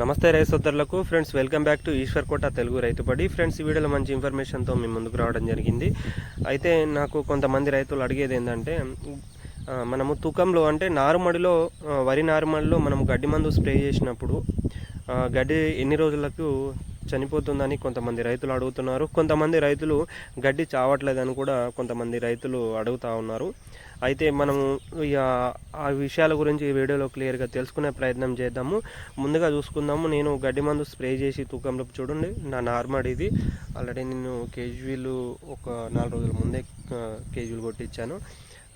నమస్తే రైతు సోదరులకు. Friends welcome back to Eshwar Kota Telugu Rythubadi friends ఈ వీడియోలో మంచి ఇన్ఫర్మేషన్తో మీ ముందుకు రావడం జరిగింది. అయితే నాకు కొంతమంది రైతులు అడిగేది ఏంటంటే మనము తూకంలో అంటే నారుమడిలో వరి నారుమడిలో మనం గడ్డి మందు స్ప్రే చేసినప్పుడు గడ్డి ఎన్ని రోజులకు చనిపోతుందని కొంతమంది రైతులు అడుగుతున్నారు. కొంతమంది రైతులు గడ్డి చావట్లేదని కూడా కొంతమంది రైతులు అడుగుతూ ఉన్నారు. అయితే మనము ఇక ఆ విషయాల గురించి ఈ వీడియోలో క్లియర్గా తెలుసుకునే ప్రయత్నం చేద్దాము. ముందుగా చూసుకుందాము. నేను గడ్డి మందు స్ప్రే చేసి తూకంలో చూడండి. నా నార్మల్ ఇది. ఆల్రెడీ నేను కేజీలు ఒక నాలుగు రోజుల ముందే కేజీలు కొట్టించాను.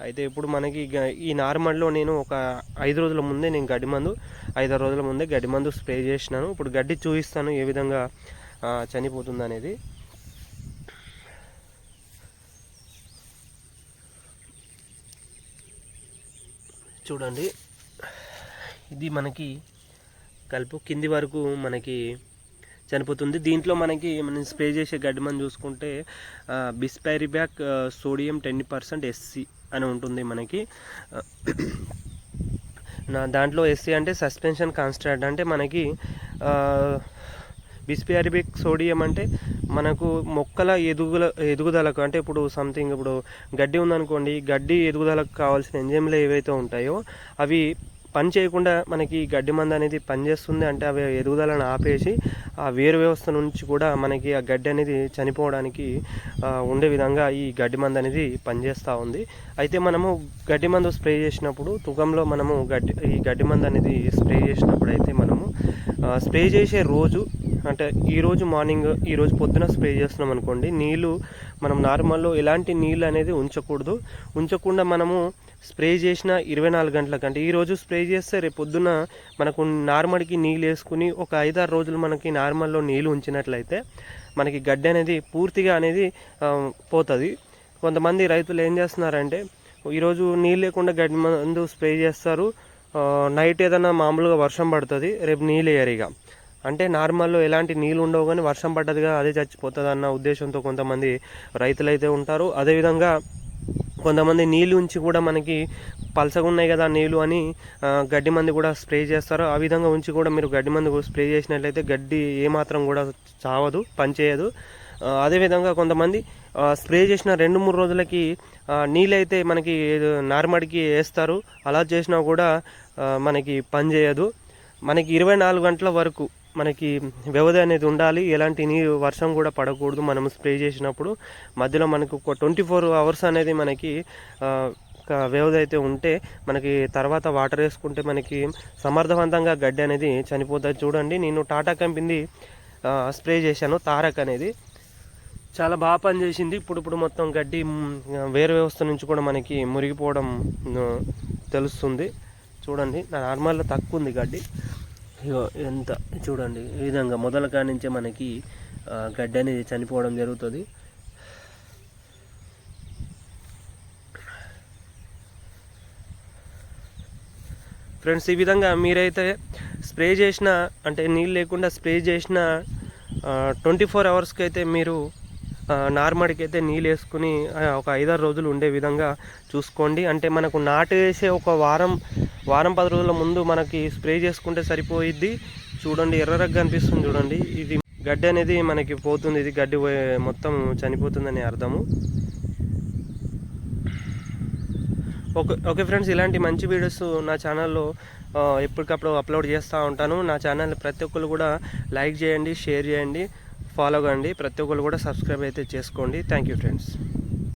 అయితే ఇప్పుడు మనకి ఈ నార్మల్లో నేను ఒక ఐదు రోజుల ముందే నేను గడ్డి మందు ఐదారు రోజుల ముందే గడ్డి మందు స్ప్రే చేసినాను. ఇప్పుడు గడ్డి చూపిస్తాను ఏ విధంగా చనిపోతుంది అనేది చూడండి. ఇది మనకి కలుపు. కింది వరకు మనకి చనిపోతుంది. దీంట్లో మనకి మనం స్ప్రే చేసే గడ్డి మనం చూసుకుంటే bispyribac sodium ten percent SC అని ఉంటుంది మనకి. నా దాంట్లో ఎస్సీ అంటే సస్పెన్షన్ కాన్స్ట్రాక్ట్ అంటే మనకి బిస్పిఆర్బిక్ సోడియం అంటే మనకు మొక్కల ఎదుగుల ఎదుగుదలకు అంటే ఇప్పుడు సంథింగ్ ఇప్పుడు గడ్డి ఉందనుకోండి గడ్డి ఎదుగుదలకు కావాల్సిన ఎంజైమ్లు ఏవైతే ఉంటాయో అవి పని చేయకుండా మనకి ఈ గడ్డి మందు అనేది పనిచేస్తుంది అంటే అవి ఎదుగుదలను ఆపేసి ఆ వేరు వ్యవస్థ నుంచి కూడా మనకి ఆ గడ్డి అనేది చనిపోవడానికి ఉండే విధంగా ఈ గడ్డి మందు అనేది పనిచేస్తూ ఉంది. అయితే మనము గడ్డి మందు స్ప్రే చేసినప్పుడు తుగంలో మనము గడ్డి ఈ గడ్డి మందు అనేది స్ప్రే చేసినప్పుడు అయితే మనము స్ప్రే చేసే రోజు అంటే ఈరోజు మార్నింగ్ ఈరోజు పొద్దున స్ప్రే చేస్తున్నాం అనుకోండి నీళ్ళు మనం నార్మల్లో ఎలాంటి నీళ్ళు అనేది ఉంచకూడదు. ఉంచకుండా మనము స్ప్రే చేసిన ఇరవై నాలుగు గంటల కంటే ఈ రోజు స్ప్రే చేస్తే రేపు పొద్దున మనకు నార్మల్కి నీళ్ళు వేసుకుని ఒక ఐదారు రోజులు మనకి నార్మల్లో నీళ్ళు ఉంచినట్లయితే మనకి గడ్డి అనేది పూర్తిగా అనేది పోతుంది. కొంతమంది రైతులు ఏం చేస్తున్నారంటే ఈరోజు నీళ్ళు లేకుండా గడ్డి మందు స్ప్రే చేస్తారు. నైట్ ఏదైనా మామూలుగా వర్షం పడుతుంది రేపు నీళ్ళు వేయరు ఇక. అంటే నార్మల్లో ఎలాంటి నీళ్ళు ఉండవు కానీ వర్షం పడ్డదిగా అదే చచ్చిపోతుంది అన్న ఉద్దేశంతో కొంతమంది రైతులు అయితే ఉంటారు. అదేవిధంగా కొంతమంది నీళ్ళు ఉంచి కూడా మనకి పలసగా ఉన్నాయి కదా నీళ్ళు అని గడ్డి మందు కూడా స్ప్రే చేస్తారు. ఆ విధంగా ఉంచి కూడా మీరు గడ్డి మందు కూడా స్ప్రే చేసినట్లయితే గడ్డి ఏమాత్రం కూడా చావదు పనిచేయదు అదేవిధంగా కొంతమంది స్ప్రే చేసిన రెండు మూడు రోజులకి నీళ్ళైతే మనకి నార్మడికి వేస్తారు. అలా చేసినా కూడా మనకి పని చేయదు. మనకి ఇరవై నాలుగు గంటల వరకు మనకి వ్యవధి అనేది ఉండాలి. ఎలాంటి నీరు వర్షం కూడా పడకూడదు. మనం స్ప్రే చేసినప్పుడు మధ్యలో మనకు ఒక ట్వంటీ ఫోర్ అవర్స్ అనేది మనకి ఒక వ్యవధి అయితే ఉంటే మనకి తర్వాత వాటర్ వేసుకుంటే మనకి సమర్థవంతంగా గడ్డి అనేది చనిపోతుంది. చూడండి నేను టాటా కంపెనీ స్ప్రే చేశాను. తారక్ అనేది చాలా బాగా పనిచేసింది. ఇప్పుడు ఇప్పుడు మొత్తం గడ్డి వేరు వ్యవస్థ నుంచి కూడా మనకి మురిగిపోవడం తెలుస్తుంది. చూడండి నా నార్మల్లో తక్కువ ఉంది గడ్డి. ఇగో ఎంత చూడండి ఈ విధంగా మొదల కానించే నుంచే మనకి గడ్డి అనేది చనిపోవడం జరుగుతుంది. ఫ్రెండ్స్ ఈ విధంగా మీరైతే స్ప్రే చేసిన అంటే నీళ్ళు లేకుండా స్ప్రే చేసిన ట్వంటీ ఫోర్ అవర్స్కి అయితే మీరు నార్మడికి నార్మల్కి అయితే నీళ్ళు వేసుకుని ఒక ఐదారు రోజులు ఉండే విధంగా చూసుకోండి. అంటే మనకు నాటు వేసే ఒక వారం వారం పది రోజుల ముందు మనకి స్ప్రే చేసుకుంటే సరిపోయిద్ది. చూడండి ఎర్రరగ్గా అనిపిస్తుంది చూడండి. ఇది గడ్డి అనేది మనకి పోతుంది ఇది గడ్డి పోయే- మొత్తం చనిపోతుందని అర్థము. ఓకే ఓకే ఫ్రెండ్స్ ఇలాంటి మంచి వీడియోస్ నా ఛానల్లో ఎప్పటికప్పుడు అప్లోడ్ చేస్తూ ఉంటాను. నా ఛానల్ ప్రతి ఒక్కరు కూడా లైక్ చేయండి షేర్ చేయండి. ఫాలో కండి ప్రతి ఒక్కరు కూడా సబ్స్క్రైబ్ అయితే చేసుకోండి. Thank you friends.